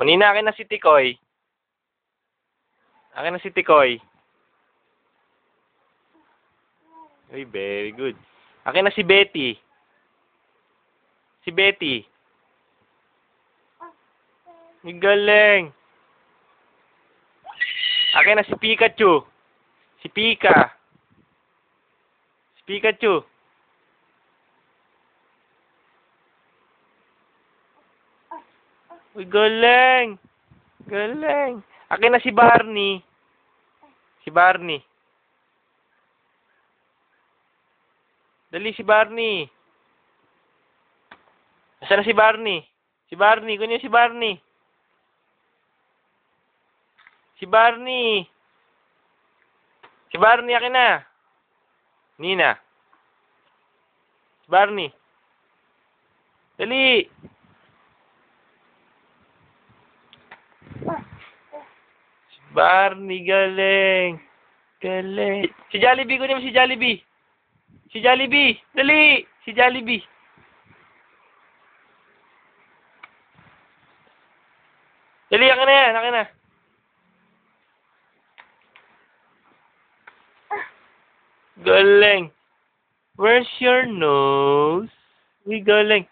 Manina, akin na si Tikoy. Akin na si Tikoy. Uy, very good. Akin na si Betty. Si Betty. Ang galing. Akin na si Pikachu. Si Pika. Si Pikachu. Uy, galing. Galing. Akin na si Barney. Si Barney. Dali si Barney. Nasaan na si Barney? Si Barney, kunin si Barney. Si Barney. Si Barney, akin na. Nina. Si Barney. Dali. Si Barney, galing. Galing. Si Jollibee, kunin mo si Jollibee. Si Jollibee. Dali. Si Jollibee. Dali, akin na yan. Akin na. Galing. Where's your nose? Uy, galing.